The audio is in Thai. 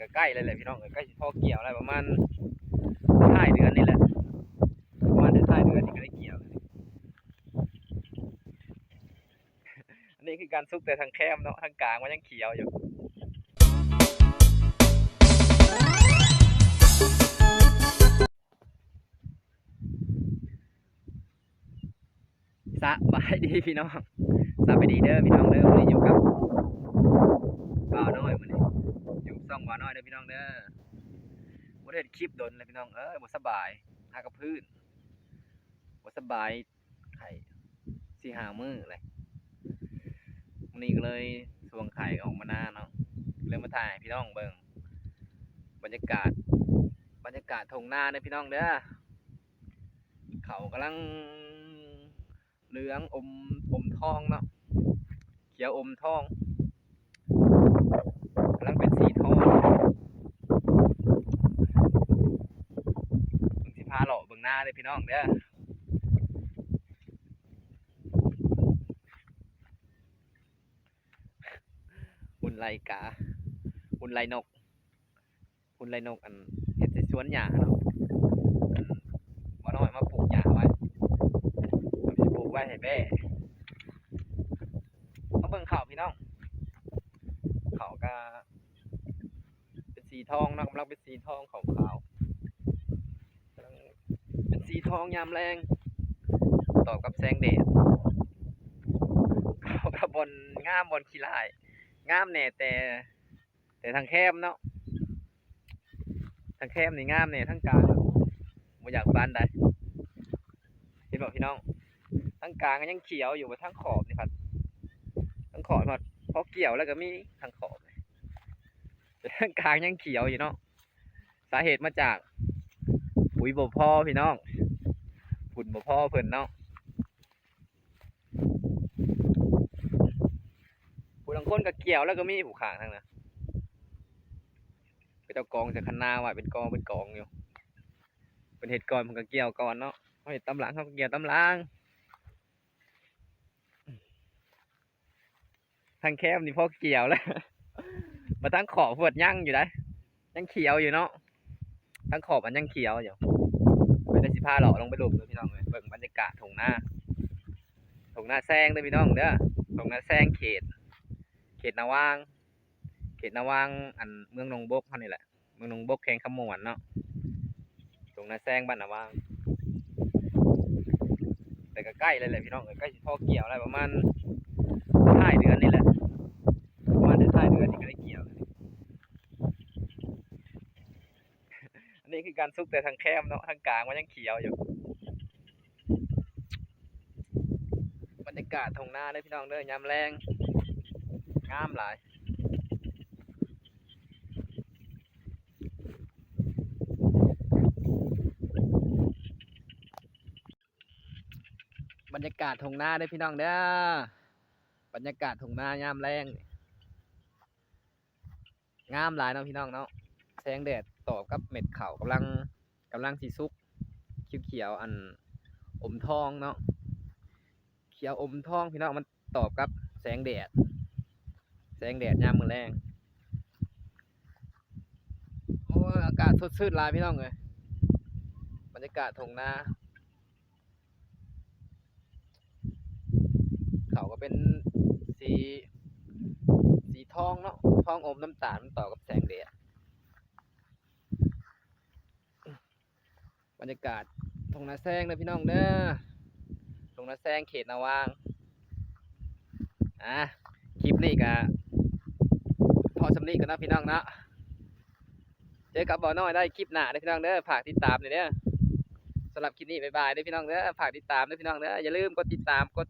ก็ใกล้เลยแหละพี่น้องใกล้สิพอเกี่ยวแล้วประมาณท้ายเดือนนี่แหละประมาณท้ายเดือนนี่ก็ได้เกี่ยว อันนี้คือการซุกแต่ทางแคมเนาะทางกลางมันยังเขียวอยู่สบายดีพี่น้องสบายดีเด้อพี่น้องเด้อวันนี้อยู่กับบ่าวน้อยมื้อนี้ ซ่องบ่าวน้อยเด้อพี่น้องเด้อบ่ได้เฮ็ดคลิปโดนเลยพี่น้องเอ้ยบ่สบายหากับพื้นบ่สบายไข้สี่หามือเลยวันนี้ก็เลยสวงไข่ออกมาหน้าเนาะเลยมาถ่ายพี่น้องเบิ่งบรรยากาศ บรรยากาศทงหน้าเด้อพี่น้องเด้อเขากำลังเหลืองอมอมทองเนาะเขียวอมทองกำลังเป็นสีทองมึงสิพาเลาะเบิ่งห น่องเด้อหุ่นไรกาหุ่นไรนกหุ่นไรนกอันเห็ดใส่สวนหญ้าเนาะอันว่าน้อยมาปลูกหญ้าไว้จะปลูกไว้ให้แม่มาเบิ่งเขาวพี่น้องเขาวก็เป็นสีทองนะกำลังเป็นสีทองขาวขาวๆ สีทองยามแรง ต่อกับแสงแดดเขากับบนง่ามบนขี้ลายง่ามแน่แต่ แต่ทางแคบเนาะทางแคบนี่ง่ามแน่ทางกลางบ่อยากบานใดเห็นบอกพี่น้องทั้งกลางก็ยังเขียวอยู่บนทั้งขอบนี่ครับทั้งขอบครับพอเกี่ยวแล้วก็มีทั้งขอบแต่ทั้งกลางยังเขียวอยู่เนาะสาเหตุมาจาก ปุ๋ยบ่พ่อพี่น้องฝุ่นบ่พ่อเพิ่นเนาะผู้ลังคนก็เกี่ยวแล้วก็มีผู้ขางทั้งนั้นเป็นเอากองจากคันนาไว้เป็นกองเป็นกองอยู่ เป็นเหตุก่อนมันก็เกี่ยวก่อนเนาะเอาเห็ดตำหลังเขาก็เกี่ยวตำหลังทางแคบนี่พอเกี่ยวแล้วมาตั้งขอบเพื่ดยั่งอยู่ได้ยังเขียวอยู่เนาะทั้งขอบมันยังเขียวอยู่ ไปได้สิพาหล่อลงไปหลุมเลยพี่น้องเลยเบิ่งบรรยากาศทงหน้าทงหน้าแซงเลยพี่น้องเด้อทงหน้าแซงเขต เขตนาวาง เขตนาวางอันเมืองหนองบกเขานี่แหละ เมืองหนองบกแข่งขมวนเนาะทงหน้าแซงบ้านนาวาง แต่ก็ใกล้เลยแหละพี่น้องเอ้ยใกล้สิพอเกี่ยวแล้วประมาณท้ายเดือนนี่แหละมาณเดือนท้ายเดือนนี่ก็ได้เกี่ยว อั นนี้คือการซุกแต่ทางแคมเนาะทางกลางมันยังเขียวอยู่บรรยากาศทงหน้าเด้พี่น้องเด้อยามแรงงามหลายบรรยากาศทงหน้าเด้พี่น้องเด้อบรรยากาศทุ่งนายามแรงงามหลายเนาะพี่น้องเนาะแสงแดด ตอบกับเม็ดเขาวกำลังกำลังสีซุกเขียวๆอันอมทองเนาะเขียวอมทองพี่น้องมันตอบกับแสงแดด แสงแดดยามมื้อแรงโอ้อากาศสดชื่นลายพี่น้องเลยบรรยากาศทงนาเขาก็เป็นสีสีทองเนาะทองอมน้ำตาลมันต่อกับแสงแดด บรรยากาศทงนาแซงเลยพี่น้องเด้อทงนาแซงเขตนาวางอะคลิปนี้ก็พอสำนีกันนะพี่น้องเนาะเจอกับบ่อน้อยได้คลิปหน้าเด้อพี่น้องเด้อฝากติดตามเลยเด้อสำหรับคลิปนี้บ๊ายบายเด้อพี่น้องเด้อฝากติดตามเด้อพี่น้องเด้ออย่าลืมกดติดตามกด